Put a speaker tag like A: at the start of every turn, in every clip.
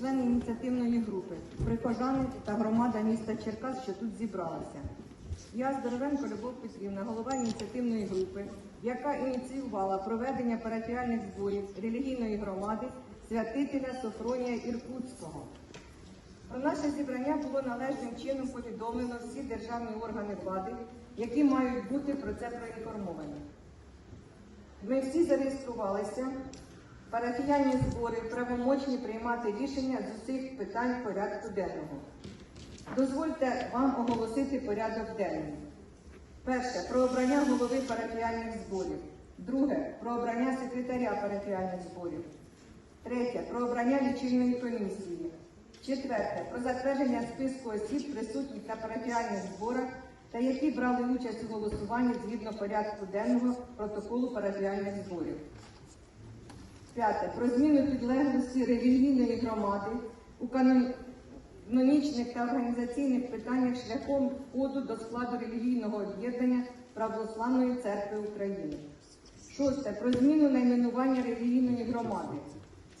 A: Члени ініціативної групи, прихожани та громада міста Черкас, що тут зібралися. Я Здоровенко Любов Петрівна, голова ініціативної групи, яка ініціювала проведення парафіальних зборів релігійної громади святителя Софронія Іркутського. Про наше зібрання було належним чином повідомлено всі державні органи влади, які мають бути про це проінформовані. Ми всі зареєструвалися. Парафіяльні збори правомочні приймати рішення з усіх питань порядку денного. Дозвольте вам оголосити порядок денний. Перше про обрання голови парафіяльних зборів. Друге про обрання секретаря парафіяльних зборів. Третє про обрання лічильної комісії. Четверте про затвердження списку осіб, присутніх на парафіальних зборах та які брали участь у голосуванні згідно порядку денного протоколу парафіальних зборів. П'яте. Про зміну підлеглості релігійної громади у канонічних та організаційних питаннях шляхом входу до складу релігійного об'єднання Православної церкви України. Шосте. Про зміну найменування релігійної громади.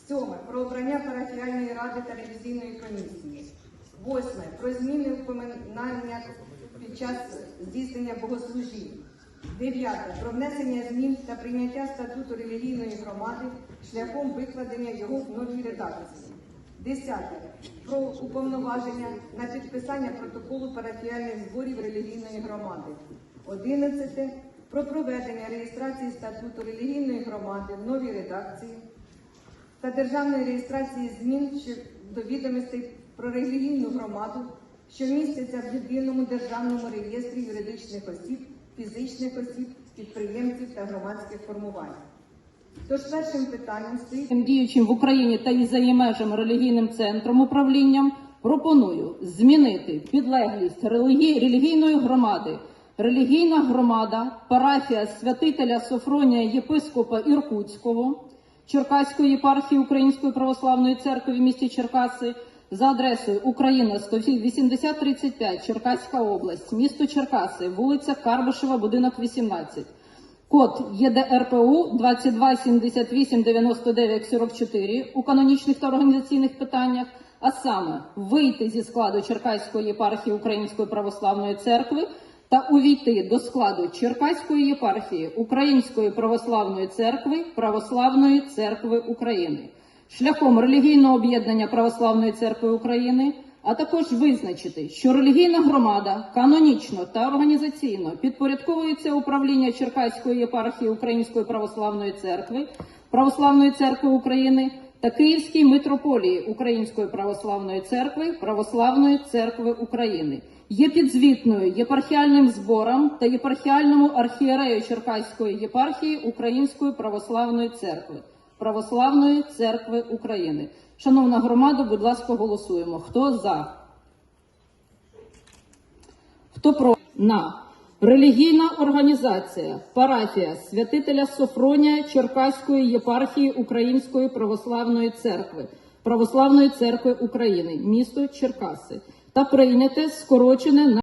A: Сьоме. Про обрання парафіальної ради та ревізійної комісії. Восьме. Про зміни упоминання під час здійснення богослужінь. Дев'яте. Про внесення змін та прийняття статуту релігійної громади шляхом викладення його в новій редакції. Десяте. Про уповноваження на підписання протоколу парафіальних зборів релігійної громади. Одинадцяте. Про проведення реєстрації статуту релігійної громади в новій редакції та державної реєстрації змін щодо відомостей про релігійну громаду, що містяться в єдиному державному реєстрі юридичних осіб, фізичних осіб, підприємців та громадських формувань. Тож першим питанням стоїть
B: діючим в Україні та і за її межами релігійним центром управлінням пропоную змінити підлеглість релігі... релігійної громади. Релігійна громада, парафія святителя Софронія єпископа Іркутського Черкаської єпархії Української православної церкви в місті Черкаси за адресою Україна 18035 Черкаська область, місто Черкаси, вулиця Карбишева, будинок 18. Код ЄДРПУ 22789944 у канонічних та організаційних питаннях, а саме вийти зі складу Черкаської єпархії Української православної церкви та увійти до складу Черкаської єпархії Української православної церкви Православної церкви України шляхом релігійного об'єднання Православної церкви України, а також визначити, що релігійна громада канонічно та організаційно підпорядковується управління Черкаської єпархії Української православної церкви, Православної церкви України та Київській митрополії Української православної церкви, Православної церкви України. Є підзвітною єпархіальним зборам та єпархіальному архієрею Черкаської єпархії Української православної церкви. Православної церкви України. Шановна громада, будь ласка, голосуємо. Хто за? Хто проти? На. Релігійна організація парафія святителя Софронія Черкаської єпархії Української православної церкви, Православної церкви України, місто Черкаси та прийняте скорочене на